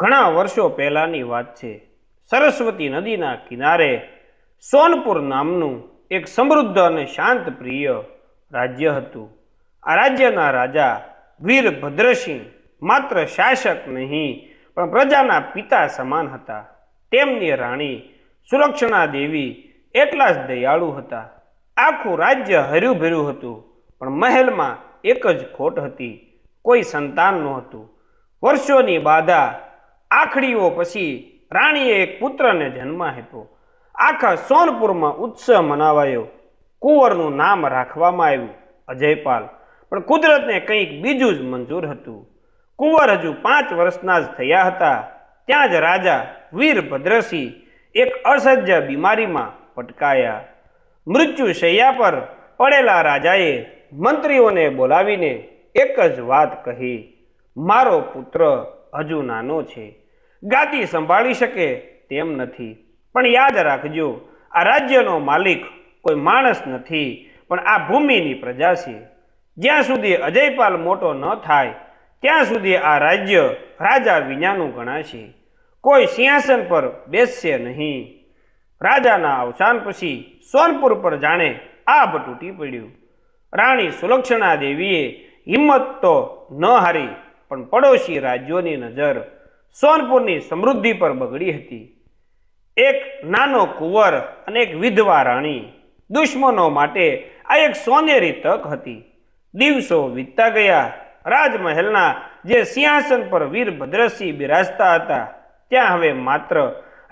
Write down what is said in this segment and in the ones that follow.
ઘણા વર્ષો પહેલાંની વાત છે. સરસ્વતી નદીના કિનારે સોનપુર નામનું એક સમૃદ્ધ અને શાંત પ્રિય રાજ્ય હતું. આ રાજ્યના રાજા વીર ભદ્રસિંહ માત્ર શાસક નહીં, પણ પ્રજાના પિતા સમાન હતા. તેમની રાણી સુરક્ષણા દેવી એટલા જ દયાળુ હતા. આખું રાજ્ય હર્યું ભર્યું હતું, પણ મહેલમાં એક જ ખોટ હતી. કોઈ સંતાન નહોતું. વર્ષોની બાધા આખડીઓ પછી રાણીએ એક પુત્રને જન્મ આપ્યો. આખા સોનપુરમાં ઉત્સવ મનાવાયો. કુંવરનું નામ રાખવામાં આવ્યું, અજયપાલ. પણ કુદરતને કંઈક બીજું જ મંજૂર હતું. કુંવર હજુ પાંચ વર્ષના જ થયા હતા. ત્યાં જ રાજા વીરભદ્રસિંહ એક અસહ્ય બીમારીમાં પટકાયા મૃત્યુ શૈયા પર પડેલા રાજાએ મંત્રીઓને બોલાવીને એક જ વાત કહી, મારો પુત્ર હજુ નાનો છે. ગાદી સંભાળી શકે તેમ નથી. પણ યાદ રાખજો, આ રાજ્યનો માલિક કોઈ માણસ નથી, પણ આ ભૂમિની પ્રજા છે. જ્યાં સુધી અજયપાલ મોટો ન થાય, ત્યાં સુધી આ રાજ્ય રાજા વિનાનું ગણાશે. કોઈ સિંહાસન પર બેસશે નહીં. રાજાના અવસાન પછી સોનપુર પર જાણે આભ તૂટી પડ્યું. રાણી સુલક્ષણા દેવીએ હિંમત તો ન હારી, પણ પડોશી રાજ્યોની નજર સોનપુરની સમૃદ્ધિ પર બગડી હતી. એક નાનો કુંવર અને એક વિધવા રાણી દુશ્મનો માટે આ એક સોનેરી તક હતી. દિવસો વીતતા ગયા. રાજમહેલના જે સિંહાસન પર વીરભદ્રસિંહ બિરાજતા હતા, ત્યાં હવે માત્ર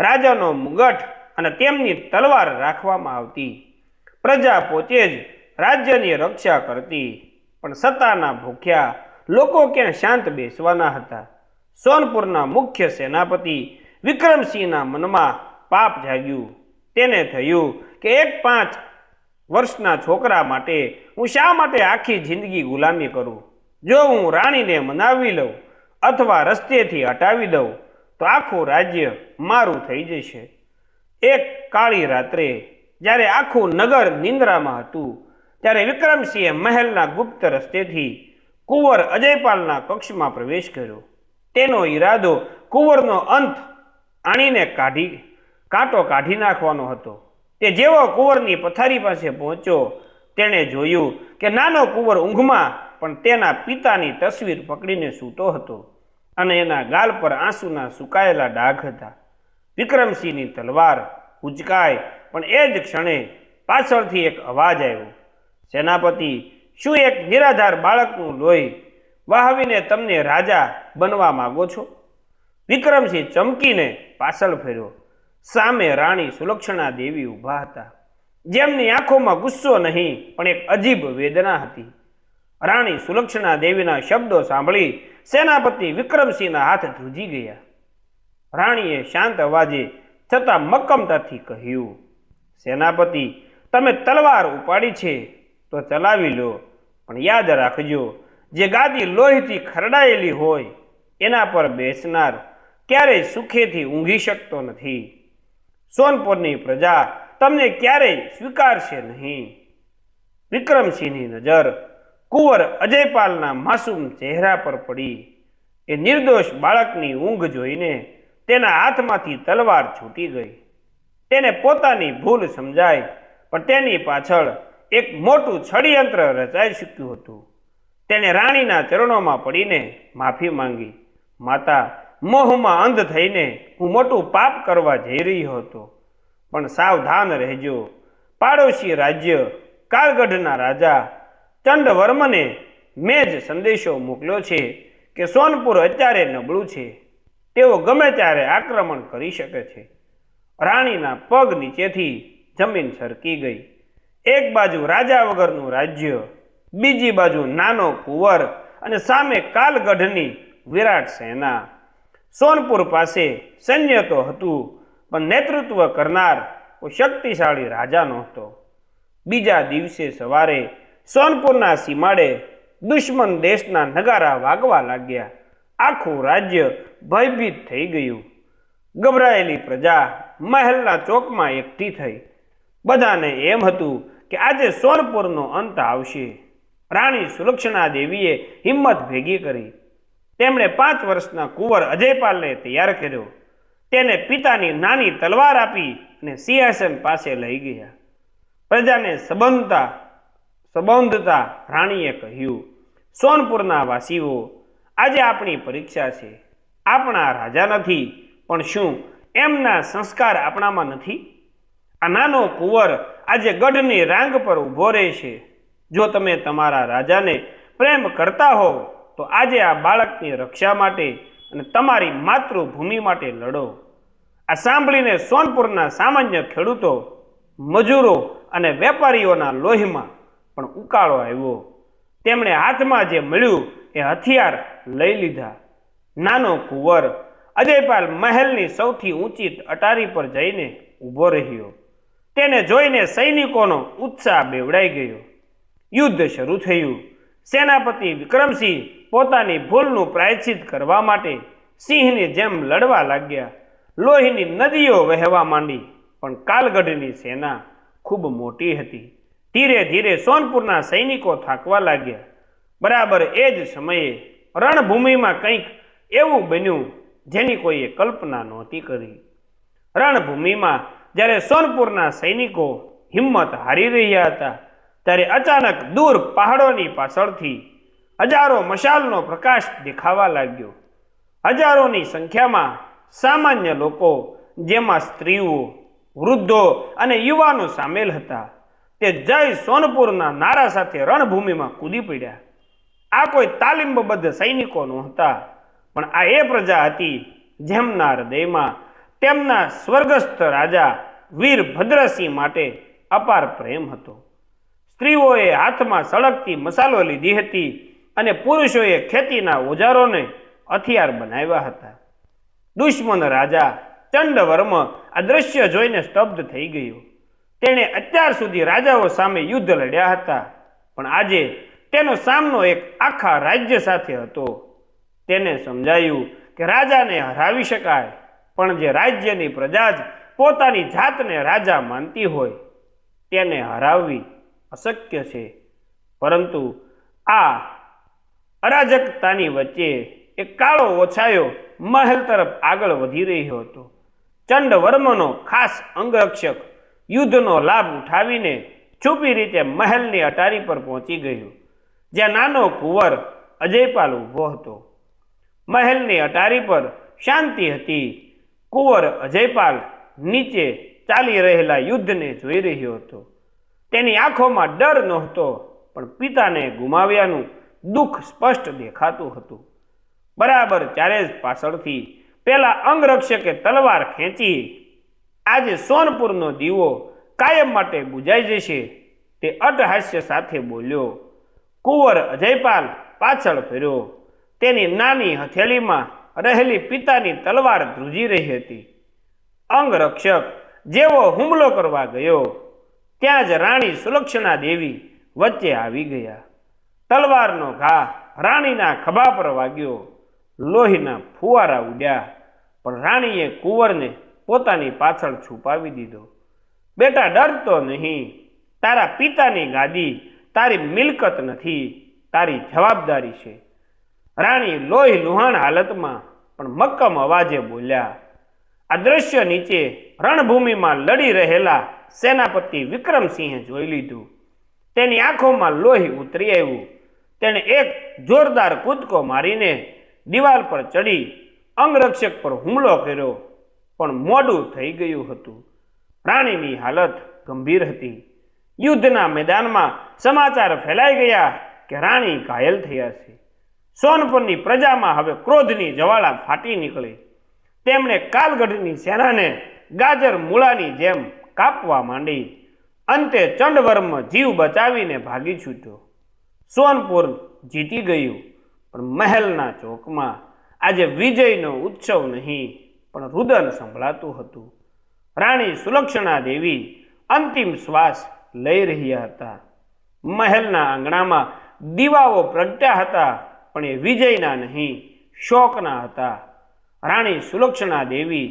રાજાનો મુગટ અને તેમની તલવાર રાખવામાં આવતી. પ્રજા પોતે જ રાજ્યની રક્ષા કરતી, પણ સત્તાના ભૂખ્યા લોકો ક્યાં શાંત બેસવાના હતા. સોનપુરના મુખ્ય સેનાપતિ વિક્રમસિંહના મનમાં પાપ જાગ્યું. તેને થયું કે એક પાંચ વર્ષના છોકરા માટે હું શા માટે આખી જિંદગી ગુલામી કરું? જો હું રાણીને મનાવી લઉં અથવા રસ્તેથી હટાવી દઉં, તો આખું રાજ્ય મારું થઈ જશે. એક કાળી રાત્રે જ્યારે આખું નગર નિંદ્રામાં હતું, ત્યારે વિક્રમસિંહે મહેલના ગુપ્ત રસ્તેથી કુંવર અજયપાલના કક્ષમાં પ્રવેશ કર્યો. તેનો ઈરાદો કુંવરનો અંત આણીને કાઢી, કાંટો કાઢી નાખવાનો હતો. તે જેવો કુંવરની પથારી પાસે પહોંચ્યો, તેણે જોયું કે નાનો કુંવર ઊંઘમાં પણ તેના પિતાની તસવીર પકડીને સૂતો હતો અને એના ગાલ પર આંસુના સુકાયેલા ડાઘ હતા. વિક્રમસિંહની તલવાર ઉચકાય પણ એ જ ક્ષણે પાછળથી એક અવાજ આવ્યો. સેનાપતિ, શું એક નિરાધાર બાળકનું લોહી વહાવીને તમને રાજા બનવા માગો છો? વિક્રમસિંહ ચમકીને પાછળ ફેર્યો. સામે રાણી સુલક્ષણા દેવી ઊભા હતા. જેમની આંખોમાં ગુસ્સો નહીં, પણ એક અજીબ વેદના હતી. રાણી સુલક્ષણા દેવીના શબ્દો સાંભળી સેનાપતિ વિક્રમસિંહના હાથ ધ્રુજી ગયા. રાણીએ શાંત અવાજે છતાં મક્કમતાથી કહ્યું, સેનાપતિ, તમે તલવાર ઉપાડી છે, તો ચલાવી લો, પણ યાદ રાખજો જે ગાદી લોહીથી ખરડાયેલી હોય, એના પર બેસનાર ક્યારેય સુખેથી ઊંઘી શકતો નથી. સોનપુરની પ્રજા તમને ક્યારેય સ્વીકારશે નહીં. વિક્રમસિંહની નજર કુંવર અજયપાલના માસૂમ ચહેરા પર પડી. એ નિર્દોષ બાળકની ઊંઘ જોઈને તેના હાથમાંથી તલવાર છૂટી ગઈ. તેને પોતાની ભૂલ સમજાય, પણ તેની પાછળ એક મોટું ષડયંત્ર રચાઈ ચૂક્યું હતું. તેણે રાણીના ચરણોમાં પડીને માફી માંગી. માતા, મોહમાં અંધ થઈને હું મોટું પાપ કરવા જઈ રહ્યો હતો. પણ સાવધાન રહેજો. પાડોશી રાજ્ય કાળગઢના રાજા, ચંડવર્મને મેં જ સંદેશો મોકલ્યો છે કે સોનપુર અત્યારે નબળું છે. તેઓ ગમે ત્યારે આક્રમણ કરી શકે છે. રાણીના પગ નીચેથી જમીન સરકી ગઈ. એક બાજુ રાજા વગરનું રાજ્ય બીજી બાજુ નાનો કુંવર અને સામે કાલગઢની વિરાટ સેના. સોનપુર પાસે સૈન્ય તો હતું, પણ નેતૃત્વ કરનાર કોઈ શક્તિશાળી રાજા નહોતો. બીજા દિવસે સવારે સોનપુરના સીમાડે દુશ્મન દેશના નગારા વાગવા લાગ્યા. આખું રાજ્ય ભયભીત થઈ ગયું. ગભરાયેલી પ્રજા મહેલના ચોકમાં એકઠી થઈ. બધાને એમ હતું કે આજે સોનપુરનો અંત આવશે. રાણી સુલક્ષણા દેવીએ હિંમત ભેગી કરી. તેમણે પાંચ વર્ષના કુંવર અજયપાલને તૈયાર કર્યો. તેને પિતાની નાની તલવાર આપી અને સિંહાસન પાસે લઈ ગયા. પ્રજાને સંબંધતા સંબંધતા રાણીએ કહ્યું, સોનપુરના વાસીઓ, આજે આપણી પરીક્ષા છે. આપણા રાજા નથી, પણ શું એમના સંસ્કાર આપણામાં નથી? આ નાનો કુંવર આજે ગઢની રાંગ પર ઊભો રહે છે જો તમે તમારા રાજાને પ્રેમ કરતા હો તો આજે આ બાળકની રક્ષા માટે અને તમારી માતૃભૂમિ માટે લડો. આ સાંભળીને સોનપુરના સામાન્ય ખેડૂતો, મજૂરો અને વેપારીઓના લોહીમાં પણ ઉકાળો આવ્યો. તેમણે હાથમાં જે મળ્યું એ હથિયાર લઈ લીધા. નાનો કુંવર અજયપાલ મહેલની સૌથી ઊંચી અટારી પર જઈને ઊભો રહ્યો. તેને જોઈને સૈનિકોનો ઉત્સાહ બેવડાઈ ગયો. યુદ્ધ શરૂ થયું. સેનાપતિ વિક્રમસિંહ પોતાની ભૂલનું પ્રાયશ્ચિત કરવા માટે સિંહની જેમ લડવા લાગ્યા, લોહીની નદીઓ વહેવા માંડી, પણ કાલગઢની સેના ખૂબ મોટી હતી. ધીરે ધીરે સોનપુરના સૈનિકો થાકવા લાગ્યા. બરાબર એ જ સમયે રણભૂમિમાં કંઈક એવું બન્યું જેની કોઈએ કલ્પના નહોતી કરી. રણભૂમિમાં જ્યારે સોનપુરના સૈનિકો હિંમત હારી રહ્યા હતા ત્યારે અચાનક દૂર પહાડોની પાછળથી હજારો મશાલનો પ્રકાશ દેખાવા લાગ્યો. હજારોની સંખ્યામાં સામાન્ય લોકો, જેમાં સ્ત્રીઓ, વૃદ્ધો અને યુવાનો સામેલ હતા, તે જય સોનપુરના નારા સાથે રણભૂમિમાં કૂદી પડ્યા. આ કોઈ તાલીમબદ્ધ સૈનિકો નહોતા, પણ આ એ પ્રજા હતી જેમના હૃદયમાં તેમના સ્વર્ગસ્થ રાજા વીર ભદ્રસિંહ માટે અપાર પ્રેમ હતો. સ્ત્રીઓએ હાથમાં સળગતી મસાલો લીધી હતી અને પુરુષોએ ખેતીના ઓજારોને હથિયાર બનાવ્યા હતા. દુશ્મન રાજા ચંડવર્મ આ દ્રશ્ય જોઈને સ્તબ્ધ થઈ ગયો. તેણે અત્યાર સુધી રાજાઓ સામે યુદ્ધ લડ્યા હતા, પણ આજે તેનો સામનો એક આખા રાજ્ય સાથે હતો. તેને સમજાયું કે રાજાને હરાવી શકાય, પણ જે રાજ્યની પ્રજા જ પોતાની જાતને રાજા માનતી હોય, તેને હરાવવી અશક્ય છે. પરંતુ આ અરાજકતાની વચ્ચે એક કાળો ઓછાયો મહેલ તરફ આગળ વધી રહ્યો હતો. ચંડવર્મનો ખાસ અંગરક્ષક યુદ્ધનો લાભ ઉઠાવીને છુપી રીતે મહેલની અટારી પર પહોંચી ગયો, જ્યાં નાનો કુંવર અજયપાલ ઊભો હતો. મહેલની અટારી પર શાંતિ હતી. કુંવર અજયપાલ નીચે ચાલી રહેલા યુદ્ધને જોઈ રહ્યો હતો. તેની આંખોમાં ડર નહોતો, પણ પિતાને ગુમાવ્યાનું દુઃખ સ્પષ્ટ દેખાતું હતું. બરાબર ત્યારે જ પાછળથી પેલા અંગરક્ષકે તલવાર ખેંચી, આજે સોનપુરનો દીવો કાયમ માટે બુજાઈ જશે, તે અટહાસ્ય સાથે બોલ્યો. કુંવર અજયપાલ પાછળ ફર્યો. તેની નાની હથેળીમાં રહેલી પિતાની તલવાર ધ્રુજી રહી હતી. અંગરક્ષક જેવો હુમલો કરવા ગયો. ત્યાં જ રાણી સુલક્ષણા દેવી વચ્ચે આવી ગયા. તલવારનો ઘા રાણીના ખભા પર વાગ્યો. લોહીના ફુવારા ઉડ્યા. પણ રાણીએ કુંવરને પોતાની પાછળ છુપાવી દીધો. બેટા ડરતો નહીં. તારા પિતાની ગાદી તારી મિલકત નથી. તારી જવાબદારી છે. રાણી લોહી લુહાણ હાલતમાં પણ મક્કમ અવાજે બોલ્યા, આ દ્રશ્ય નીચે રણભૂમિમાં લડી રહેલા સેનાપતિ વિક્રમસિંહે જોઈ લીધું. તેની આંખોમાં લોહી ઉતરી આવ્યું. તેણે એક જોરદાર કૂદકો મારીને દિવાલ પર ચડી અંગરક્ષક પર હુમલો કર્યો, પણ મોડું થઈ ગયું હતું. રાણીની હાલત ગંભીર હતી. યુદ્ધના મેદાનમાં સમાચાર ફેલાઈ ગયા કે રાણી ઘાયલ થયા છે. સોનપુરની પ્રજામાં હવે ક્રોધની જવાળા ફાટી નીકળી. તેમણે કાલગઢની સેનાને ગાજર મૂળાની જેમ કાપવા માંડી. અંતે ચંડવર્મ જીવ બચાવીને ભાગી છૂટ્યો. સોનપુર જીતી ગયું, પણ મહેલના ચોકમાં. આજે વિજયનો ઉત્સવ નહીં, પણ રુદન સંભળાતું હતું. રાણી સુલક્ષણા દેવી અંતિમ શ્વાસ લઈ રહ્યા હતા. મહેલના આંગણામાં દીવાઓ પ્રગટ્યા હતા, પણ એ વિજયના નહીં, શોકના હતા. રાણી સુલક્ષણા દેવી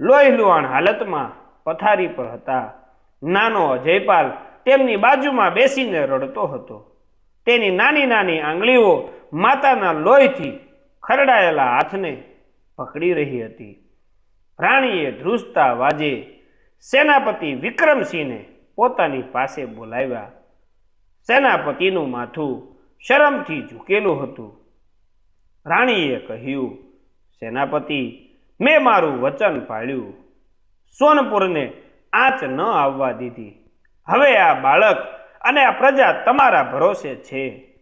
લોહીલુહાણ હાલતમાં પથારી પર હતા. નાનો અજયપાલ તેમની બાજુમાં બેસીને રડતો હતો. તેની નાની નાની આંગળીઓ માતાના લોહીથી ખરડાયેલા હાથને પકડી રહી હતી. રાણીએ ધ્રુજતા વાજે સેનાપતિ વિક્રમસિંહને પોતાની પાસે બોલાવ્યા. સેનાપતિનું માથું શરમથી ઝૂકેલું હતું. રાણીએ કહ્યું, સેનાપતિ, મેં મારું વચન પાળ્યું. સોનપુરને આંચ ન આવવા દીધી. હવે આ બાળક અને આ પ્રજા તમારા ભરોસે છે.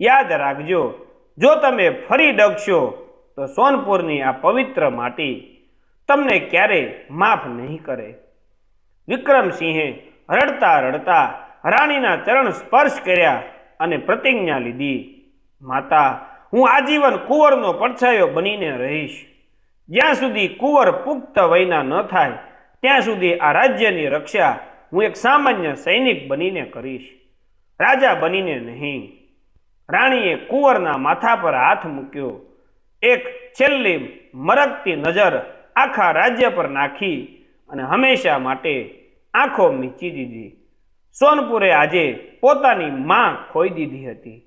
યાદ રાખજો, જો તમે ફરી ડગશો, તો સોનપુરની આ પવિત્ર માટી તમને ક્યારેય માફ નહીં કરે. વિક્રમસિંહે રડતા રડતા રાણીના ચરણ સ્પર્શ કર્યા અને પ્રતિજ્ઞા લીધી, માતા, હું આજીવન કુંવરનો પડછાયો બનીને રહીશ. જ્યાં સુધી કુંવર પુખ્ત વયના ન થાય ત્યાં સુધી આ રાજ્યની રક્ષા હું એક સામાન્ય સૈનિક બનીને કરીશ. રાજા બનીને નહીં. રાણીએ કુંવરના માથા પર હાથ મૂક્યો. એક છેલ્લી મરકતી નજર આખા રાજ્ય પર નાખી અને હંમેશા માટે આંખો મીચી દીધી. સોનપુરે આજે પોતાની માં ખોઈ દીધી હતી.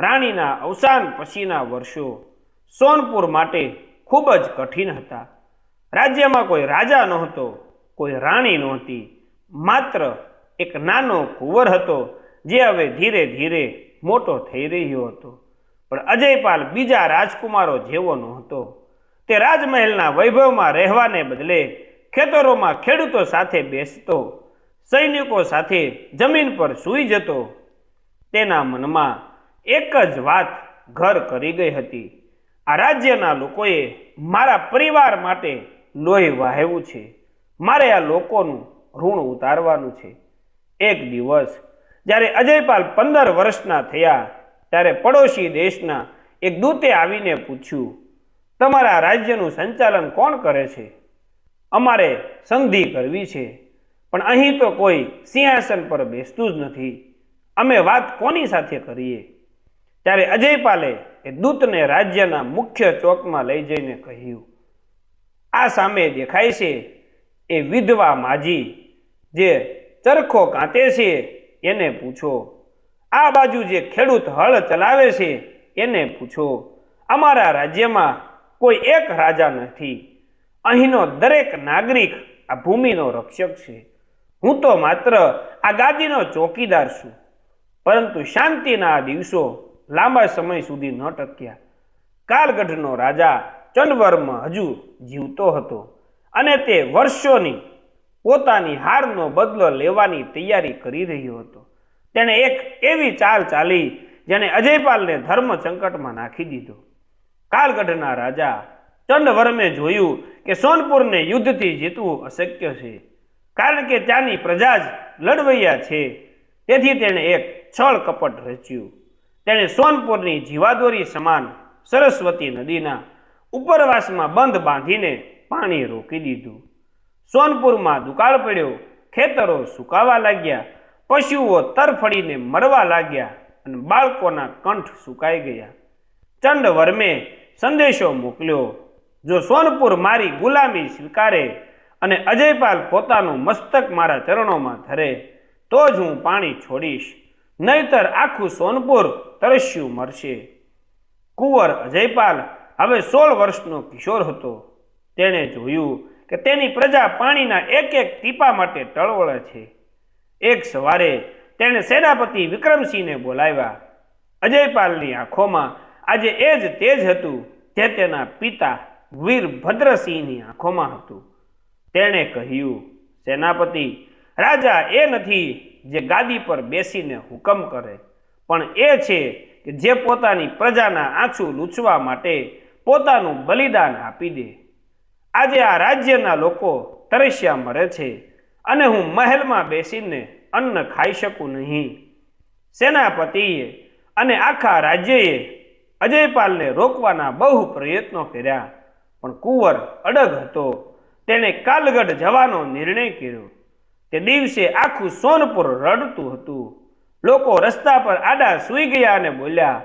રાણીના અવસાન પછીના વર્ષો સોનપુર માટે ખૂબ જ કઠિન હતા. રાજ્યમાં કોઈ રાજા નહોતો, કોઈ રાણી નહોતી. માત્ર એક નાનો કુંવર હતો, જે હવે ધીરે ધીરે મોટો થઈ રહ્યો હતો. પણ અજયપાલ બીજા રાજકુમારો જેવો નહોતો. તે રાજમહેલના વૈભવમાં રહેવાને બદલે ખેતરોમાં ખેડૂતો સાથે બેસતો, સૈનિકો સાથે જમીન પર સૂઈ જતો. તેના મનમાં એક જ વાત ઘર કરી ગઈ હતી. આ રાજ્યના લોકોએ મારા પરિવાર માટે લોહી વહેવું છે. મારે આ લોકોનું ઋણ ઉતારવાનું છે. એક દિવસ જ્યારે અજયપાલ પંદર વર્ષના થયા ત્યારે પડોશી દેશના એક દૂતે આવીને પૂછ્યું, તમારા રાજ્યનું સંચાલન કોણ કરે છે? અમારે સંધિ કરવી છે. પણ અહીં તો કોઈ સિંહાસન પર બેસતું જ નથી. અમે વાત કોની સાથે કરીએ? ત્યારે અજયપાલે એ દૂતને રાજ્યના મુખ્ય ચોકમાં લઈ જઈને કહ્યું આ સામે દેખાય છે એ વિધવા માજી જે ચરખો કાંતે છે એને પૂછો, આ બાજુ જે ખેડૂત હળ ચલાવે છે એને પૂછો, અમારા રાજ્યમાં કોઈ એક રાજા નથી. અહીંનો દરેક નાગરિક આ ભૂમિનો રક્ષક છે. હું તો માત્ર આ ગાદીનો ચોકીદાર છું. પરંતુ શાંતિના આ દિવસો લાંબા સમય સુધી ન ટક્યા. કાલગઢનો રાજા ચંડવર્મ હજુ જીવતો હતો અને તે વર્ષોની પોતાની હારનો બદલો લેવાની તૈયારી કરી રહ્યો હતો. તેણે એક એવી ચાલ ચાલી જેણે અજયપાલને ધર્મ સંકટમાં નાખી દીધો. કાલગઢના રાજા ચંડવર્મે જોયું કે સોનપુરને યુદ્ધથી જીતવું અશક્ય છે, કારણ કે ત્યાંની પ્રજા જ લડવૈયા છે. તેથી તેણે એક છળ કપટ રચ્યું. તેણે સોનપુરની જીવાદોરી સમાન સરસ્વતી નદીના ઉપરવાસમાં બંધ બાંધીને પાણી રોકી દીધું. સોનપુરમાં દુકાળ પડ્યો, ખેતરો સુકાવા લાગ્યા, પશુઓ તરફડીને મરવા લાગ્યા અને બાળકોના કંઠ સુકાઈ ગયા. ચંડવર્મે સંદેશો મોકલ્યો, જો સોનપુર મારી ગુલામી સ્વીકારે અને અજયપાલ પોતાનું મસ્તક મારા ચરણોમાં ધરે, તો જ હું પાણી છોડીશ. નહીતર આખું સોનપુર તરસ્યું મરશે. કુંવર અજયપાલ હવે સોળ વર્ષનો કિશોર હતો. તેણે જોયું કે તેની પ્રજા પાણીના એક એક ટીપા માટે ટળવળે છે. એક સવારે તેણે સેનાપતિ વિક્રમસિંહને બોલાવ્યા. અજયપાલની આંખોમાં આજે એ જ તેજ હતું જે તેના પિતા વીરભદ્રસિંહની આંખોમાં હતું. તેણે કહ્યું, સેનાપતિ, રાજા એ નથી જે ગાદી પર બેસીને હુકમ કરે, પણ એ છે કે જે પોતાની પ્રજાના આંસુ લૂછવા માટે પોતાનું બલિદાન આપી દે. આજે આ રાજ્યના લોકો તરસ્યા મરે છે અને હું મહેલમાં બેસીને અન્ન ખાઈ શકું નહીં. સેનાપતિએ અને આખા રાજ્યએ અજયપાલને રોકવાના બહુ પ્રયત્નો કર્યા, પણ કુંવર અડગ હતો. તેણે કાલગઢ જવાનો નિર્ણય કર્યો. તે દિવસે આખું સોનપુર રડતું હતું. લોકો રસ્તા પર આડા સૂઈ ગયા અને બોલ્યા,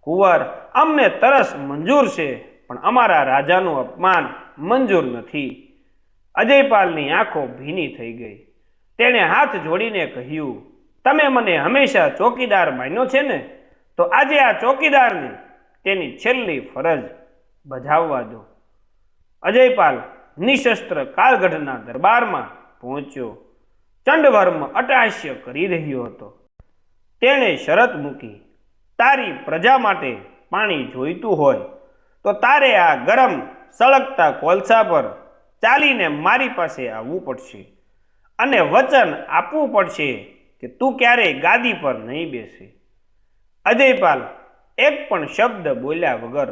કુંવર, અમને તરસ મંજૂર છે. પણ અમારા રાજાનું અપમાન મંજૂર નથી. અજયપાલની આંખો ભીની થઈ ગઈ. તેણે હાથ જોડીને કહ્યું, તમે મને હંમેશા ચોકીદાર માન્યો છે ને? તો આજે આ ચોકીદારને તેની છેલ્લી ફરજ બજાવવા દો. અજયપાલ નિશસ્ત્ર કાળગઢના દરબારમાં પહોંચ્યો. ચંડવર્મ અટાશ્ય કરી રહ્યો હતો. તેણે શરત મૂકી. તારી પ્રજા માટે પાણી જોઈતું હોય તો તારે આ ગરમ, સળગતા કોલસા પર ચાલીને મારી પાસે આવવું પડશે અને વચન આપવું પડશે કે તું ક્યારેય ગાદી પર નહીં બેસે. અજયપાલ એક પણ શબ્દ બોલ્યા વગર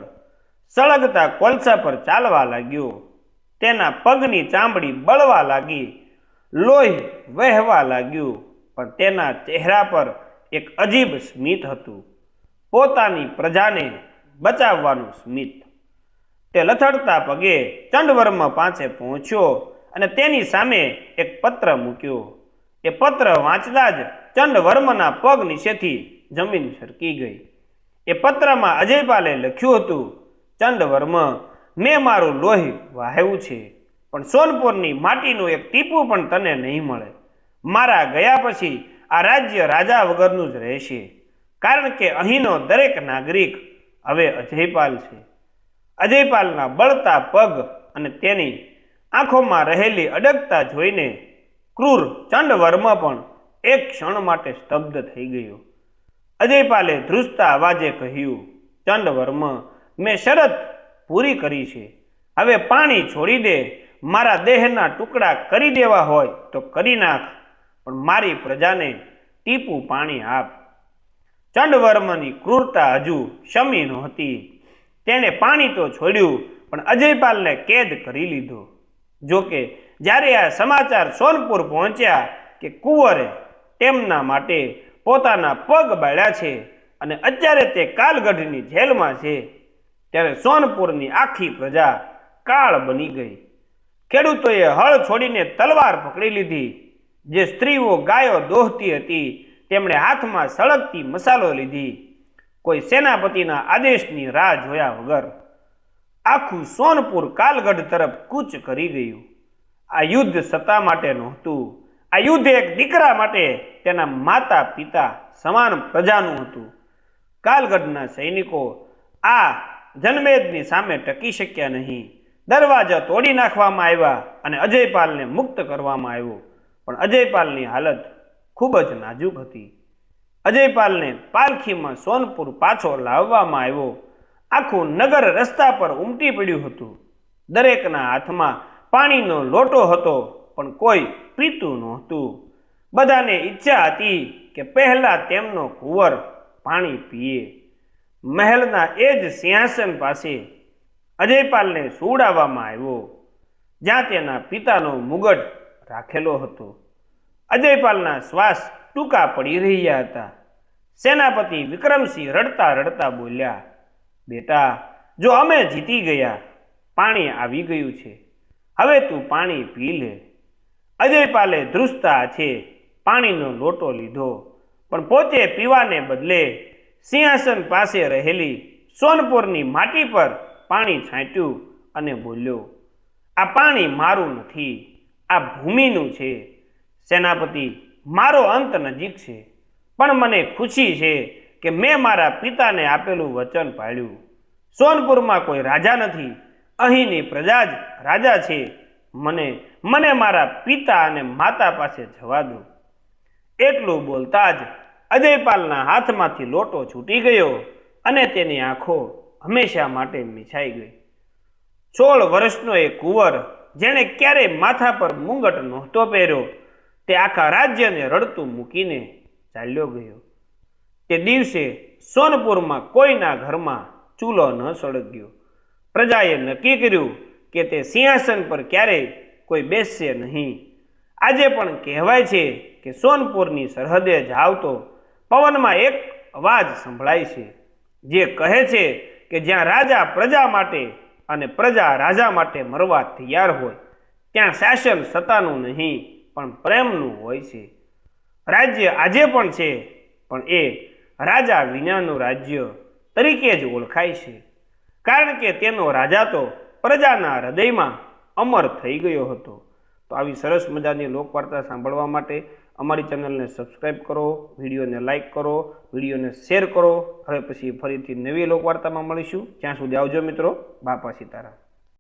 સળગતા કોલસા પર ચાલવા લાગ્યો. તેના પગની ચામડી બળવા લાગી, લોહી વહેવા લાગ્યું, પણ તેના ચહેરા પર એક અજીબ સ્મિત હતું. પોતાની પ્રજાને બચાવવાનું સ્મિત. તે લથડતા પગે ચંડવર્મ પાસે પહોંચ્યો અને તેની સામે એક પત્ર મૂક્યો. એ પત્ર વાંચતા જ ચંડવર્મના પગ નીચેથી જમીન સરકી ગઈ. એ પત્રમાં અજયપાલે લખ્યું હતું, ચંડવર્મ, મેં મારું લોહી વહાવ્યું છે, પણ સોનપુરની માટીનું એક ટીપું પણ તને નહીં મળે. મારા ગયા પછી આ રાજ્ય રાજા વગરનું જ રહેશે. કારણ કે અહીંનો દરેક નાગરિક હવે અજયપાલ છે. અજયપાલના બળતા પગ અને તેની આંખોમાં રહેલી અડગતા જોઈને ક્રૂર ચંડવર્મ પણ એક ક્ષણ માટે સ્તબ્ધ થઈ ગયો. અજયપાલે ધ્રુજતા અવાજે કહ્યું, ચંડવર્મ, મેં શરત પૂરી કરી છે. હવે પાણી છોડી દે, મારા દેહના ટુકડા કરી દેવા હોય તો કરી નાખ, પણ મારી પ્રજાને ટીપું પાણી આપ. ચંડવર્મની ક્રૂરતા હજુ શમી નહોતી તેણે પાણી તો છોડ્યું, પણ અજયપાલને કેદ કરી લીધો. જોકે જ્યારે આ સમાચાર સોનપુર પહોંચ્યા કે કુંવરે તેમના માટે પોતાના પગ બાળ્યા છે અને અત્યારે તે કાલગઢની જેલમાં છે, ત્યારે સોનપુરની આખી પ્રજા કાળ બની ગઈ. ખેડૂતોએ હળ છોડીને તલવાર પકડી લીધી, જે સ્ત્રીઓ ગાયો દોહતી હતી તેમણે હાથમાં સળગતી મસાલો લીધી. કોઈ સેનાપતિના આદેશની રાહ જોયા વગર આખું સોનપુર કાલગઢ તરફ કૂચ કરી ગયું. આ યુદ્ધ સત્તા માટે નહોતું. આ યુદ્ધ એક દીકરા માટે તેના માતા પિતા સમાન પ્રજાનું હતું. કાલગઢના સૈનિકો આ જનમેદની સામે ટકી શક્યા નહીં. દરવાજા તોડી નાખવામાં આવ્યા અને અજયપાલને મુક્ત કરવામાં આવ્યો. પણ અજયપાલની હાલત ખૂબ જ નાજુક હતી. અજયપાલને પાલખીમાં સોનપુર પાછો લાવવામાં આવ્યો. આખું નગર રસ્તા પર ઉમટી પડ્યું હતું. દરેકના હાથમાં પાણીનો લોટો હતો, પણ કોઈ પીતું નહોતું. બધાને ઈચ્છા હતી કે પહેલા તેમનો કુંવર પાણી પીએ. મહેલના એ જ સિંહાસન પાસે અજયપાલને સુવડાવવામાં આવ્યો. જ્યાં તેના પિતાનો મુગટ રાખેલો હતો. અજયપાલના શ્વાસ ટૂંકા પડી રહ્યા હતા. સેનાપતિ વિક્રમસિંહ રડતા રડતા બોલ્યા, બેટા, જો અમે જીતી ગયા, પાણી આવી ગયું છે. હવે તું પાણી પી લે. અજયપાલે ધ્રુજતા છે પાણીનો લોટો લીધો, પણ પોતે પીવાને બદલે સિંહાસન પાસે રહેલી સોનપુરની માટી પર પાણી છાંટ્યું અને બોલ્યો, આ પાણી મારું નથી, આ ભૂમિનું છે. સેનાપતિ, મારો અંત નજીક છે, પણ મને ખુશી છે કે મેં મારા પિતાને આપેલું વચન પાળ્યું. સોનપુરમાં કોઈ રાજા નથી, અહીંની પ્રજા જ રાજા છે. મને મને મારા પિતા અને માતા પાસે જવા દો. એટલું બોલતા જ અજયપાલના હાથમાંથી લોટો છૂટી ગયો અને તેની આંખો હંમેશા માટે મીછાઈ ગઈ. સોળ વર્ષનો એ કુંવર, જેણે ક્યારેય માથા પર મુંગટ નહોતો પહેર્યો તે આખા રાજ્યને રડતું મૂકીને ચાલ્યો ગયો. તે દિવસે સોનપુરમાં કોઈના ઘરમાં ચૂલો ન સળગ્યો. પ્રજાએ નક્કી કર્યું કે તે સિંહાસન પર ક્યારેય કોઈ બેસશે નહીં. આજે પણ કહેવાય છે કે સોનપુરની સરહદે જાવ તો પવનમાં એક અવાજ સંભળાય છે, જે કહે છે કે જ્યાં રાજા પ્રજા માટે અને પ્રજા રાજા માટે મરવા તૈયાર હોય, ત્યાં શાસન સત્તાનું નહીં. પણ પ્રેમનું હોય છે. રાજ્ય આજે પણ છે, પણ એ રાજા વિનાનું રાજ્ય તરીકે જ ઓળખાય છે. કારણ કે તેનો રાજા તો પ્રજાના હૃદયમાં અમર થઈ ગયો હતો. તો આવી સરસ મજાની લોકવાર્તા સાંભળવા માટે અમારી ચેનલને સબસ્ક્રાઈબ કરો, વિડીયોને લાઇક કરો, વિડીયોને શેર કરો. હવે પછી ફરીથી નવી લોકવાર્તામાં મળીશું. ત્યાં સુધી આવજો મિત્રો. બાપા સીતારામ.